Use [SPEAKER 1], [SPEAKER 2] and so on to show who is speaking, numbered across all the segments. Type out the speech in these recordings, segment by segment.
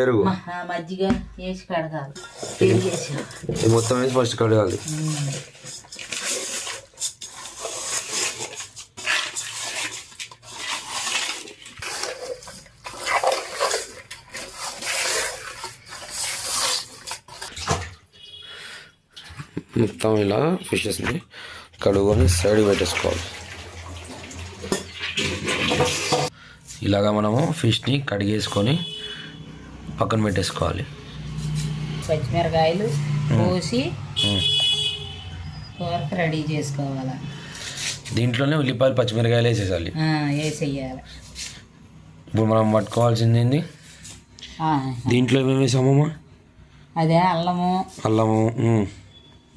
[SPEAKER 1] పెరుగు.
[SPEAKER 2] మజ్జిగ వేసి కడగాలి.
[SPEAKER 1] ఇది మొత్తం వేసి ఫస్ట్ కడగాలి. మొత్తం ఇలా ఫిషెస్ని కడుక్కొని సైడ్ పెట్టేసుకోవాలి. ఇలాగా మనము ఫిష్ని కడిగేసుకొని పక్కన పెట్టేసుకోవాలి.
[SPEAKER 2] పచ్చిమిరకాయలు పోసి కూరకు రెడీ చేసుకోవాలి.
[SPEAKER 1] దీంట్లోనే ఉల్లిపాయలు పచ్చిమిరకాయలు వేసేసాలి
[SPEAKER 2] వేసేయాలి.
[SPEAKER 1] ఇప్పుడు మనం పట్టుకోవాల్సింది ఏంది? దీంట్లో ఏమేమి వేసామమ్మా?
[SPEAKER 2] అదే అల్లము
[SPEAKER 1] అల్లము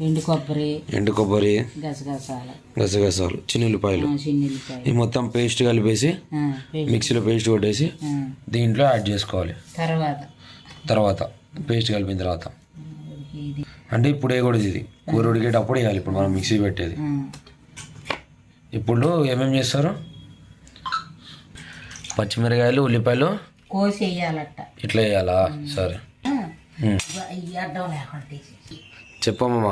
[SPEAKER 2] ఎండు కొబ్బరి
[SPEAKER 1] ఎండు కొబ్బరి
[SPEAKER 2] గసగసాలు.
[SPEAKER 1] గసగసాలు చిన్న ఉల్లిపాయలు.
[SPEAKER 2] చిన్నిల్లిపాయ
[SPEAKER 1] ఈ మొత్తం పేస్ట్ కలిపేసి మిక్సీలో పేస్ట్ కొట్టేసి దీంట్లో యాడ్ చేసుకోవాలి.
[SPEAKER 2] తర్వాత
[SPEAKER 1] తర్వాత పేస్ట్ కలిపిన తర్వాత. అంటే ఇప్పుడు వేయకూడదు ఇది. కూర ఉడికేటప్పుడు వేయాలి. ఇప్పుడు మనం మిక్సీ పెట్టేది. ఇప్పుడు ఏమేమి చేస్తారు? పచ్చిమిరకాయలు ఉల్లిపాయలు.
[SPEAKER 2] కోసి వేయాలట
[SPEAKER 1] ఇట్లా వేయాలా? సరే. చెప్పమ్మా.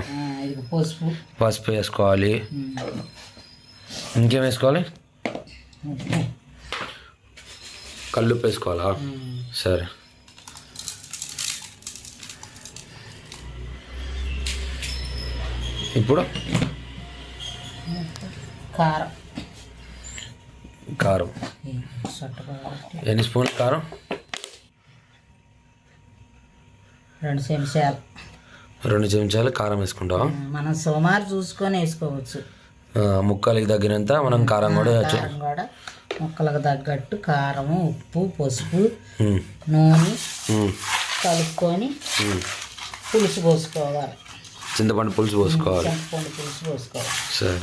[SPEAKER 2] పసుపు.
[SPEAKER 1] పసుపు వేసుకోవాలి. ఇంకేం వేసుకోవాలి? కల్లుప్పు వేసుకోవాలా? సరే. ఇప్పుడు?
[SPEAKER 2] కారం.
[SPEAKER 1] కారం. ఎన్ని స్పూన్లు కారం?
[SPEAKER 2] రెండు చెంచాలు.
[SPEAKER 1] రెండు చెంచాలు కారం వేసుకుంటావా?
[SPEAKER 2] మనం సుమారు చూసుకొని వేసుకోవచ్చు.
[SPEAKER 1] ముక్కలకి తగ్గినంత మనం కారం కూడా
[SPEAKER 2] కూడా ముక్కలకు తగ్గట్టు కారము ఉప్పు పసుపు నూనె కలుపుకొని. పులుసు పోసుకోవాలి.
[SPEAKER 1] చింతపండు పులుసు పోసుకోవాలి.
[SPEAKER 2] చింతపండు పులుసు పోసుకోవాలి.
[SPEAKER 1] సరే.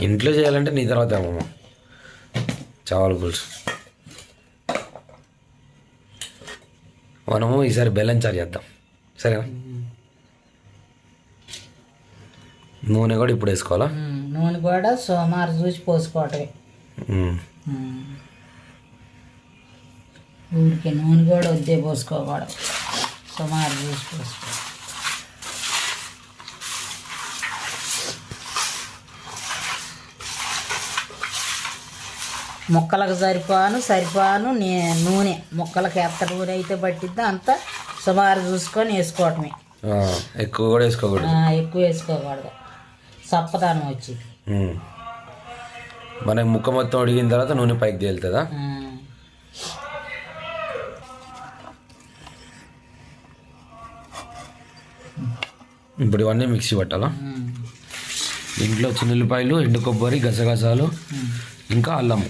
[SPEAKER 1] ఇంట్లో చేయాలంటే నీ తర్వాత అమ్మమ్మ చావల పులుసు. మనము ఈసారి బెల్లం చారు చేద్దాం. సరేనా? నూనె కూడా ఇప్పుడు వేసుకోవాలా?
[SPEAKER 2] నూనె కూడా సుమారు చూసి పోసుకోవటమే. ఊరికే నూనె కూడా వద్దే పోసుకోకూడదు. సుమారు చూసి పోసుకో. ముక్కలకు సరిపాను సరిపాను నే నూనె ముక్కలకు ఎంత నూనె అయితే పట్టిద్దో అంత సుమారు చూసుకొని వేసుకోవటమే
[SPEAKER 1] ఎక్కువ కూడా వేసుకోకూడదు
[SPEAKER 2] ఎక్కువ వేసుకోకూడదు సప్పదానం వచ్చింది.
[SPEAKER 1] మనకి ముక్క మొత్తం ఉడికిన తర్వాత నూనె పైకి తేలుతుందా. ఇప్పుడు ఇవన్నీ మిక్సీ పట్టాలా
[SPEAKER 2] ఉమ్.
[SPEAKER 1] దీంట్లో చిన్నుల్లిపాయలు ఎండు కొబ్బరి గసగసాలు. ఇంకా అల్లము.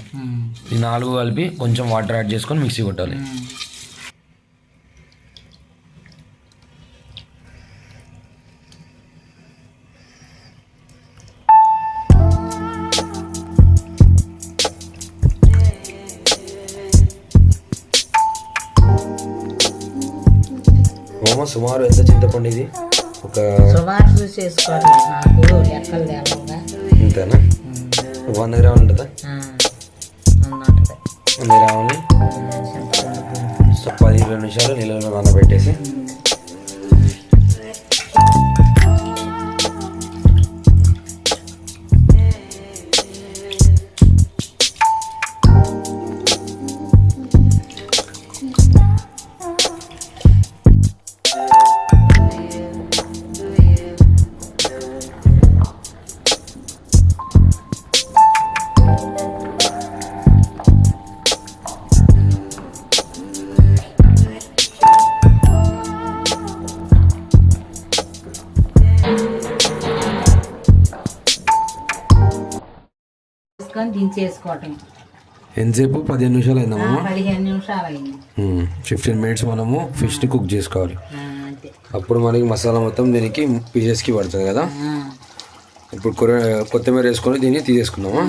[SPEAKER 1] ఈ నాలుగు కలిపి కొంచెం వాటర్ యాడ్ చేసుకొని మిక్సీ కొట్టాలి. సుమారు ఎంత చింతపండు ఇది? ఒక
[SPEAKER 2] సుమారు చూసి నాకు లెక్కలు తేలవుగా
[SPEAKER 1] ఇంతేనా? ఒక వంద గ్రాములు ఉంటుందా?
[SPEAKER 2] అన్నట్టుగా
[SPEAKER 1] వంద సో పది ఇరవై నిమిషాలు నీళ్ళలో నానబెట్టేసి ఎంతసేపు? పదిహేను నిమిషాలు అయిందమ్మా
[SPEAKER 2] పదిహేను నిమిషాలు అయింది
[SPEAKER 1] ఫిఫ్టీన్ మినిట్స్ మనము ఫిష్ని కుక్ చేసుకోవాలి. అప్పుడు మనకి మసాలా మొత్తం దీనికి పీసెస్కి పడుతుంది కదా? ఇప్పుడు కొత్తిమీర వేసుకొని దీన్ని తీసేసుకుందామా?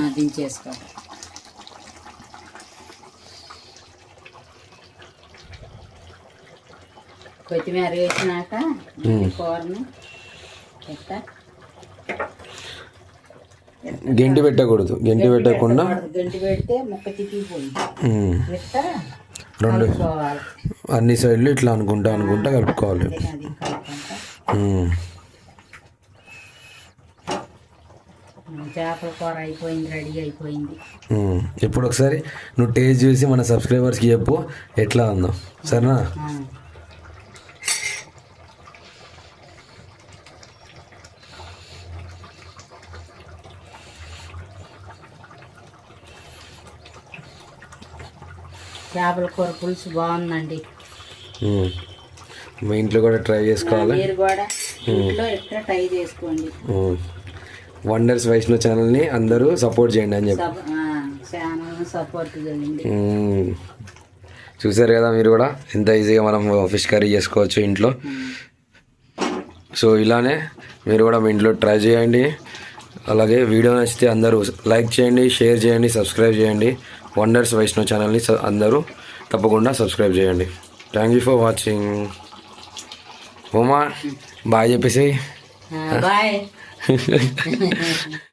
[SPEAKER 2] కొత్తిమీర వేసినాక కూరని
[SPEAKER 1] గెంటి పెట్టకూడదు. గెంటి పెట్టకుండా
[SPEAKER 2] గంటి పెడితే ముక్క
[SPEAKER 1] రెండు అన్ని సైడ్లు ఇట్లా అనుకుంటా అనుకుంటా కలుపుకోవాలి.
[SPEAKER 2] చేపల కూర అయిపోయింది రెడీ అయిపోయింది.
[SPEAKER 1] ఇప్పుడు ఒకసారి నువ్వు టేస్ట్ చూసి మన సబ్స్క్రైబర్స్కి చెప్పు ఎట్లా ఉందో. సరేనా?
[SPEAKER 2] చేపల కూర పులుసు బాగుందండి.
[SPEAKER 1] మీ ఇంట్లో కూడా ట్రై చేసుకోవాలి?
[SPEAKER 2] మీరు కూడా ఇంట్లో ఎట్లా ట్రై చేసుకోండి.
[SPEAKER 1] వండర్స్ వైష్ణవ్ ఛానల్ని అందరూ సపోర్ట్ చేయండి అని చెప్పి.
[SPEAKER 2] ఛానల్ సపోర్ట్ చేయండి.
[SPEAKER 1] చూసారు కదా మీరు కూడా? ఎంత ఈజీగా మనం ఫిష్ కర్రీ చేసుకోవచ్చు ఇంట్లో. సో ఇలానే మీరు కూడా మీ ఇంట్లో ట్రై చేయండి. అలాగే వీడియో నచ్చితే అందరూ లైక్ చేయండి షేర్ చేయండి సబ్స్క్రైబ్ చేయండి. వండర్స్ వైష్ణవ్ ఛానల్ని అందరూ తప్పకుండా సబ్స్క్రైబ్ చేయండి. Thank you for watching Uma bye చెప్పేసి
[SPEAKER 2] బాయ్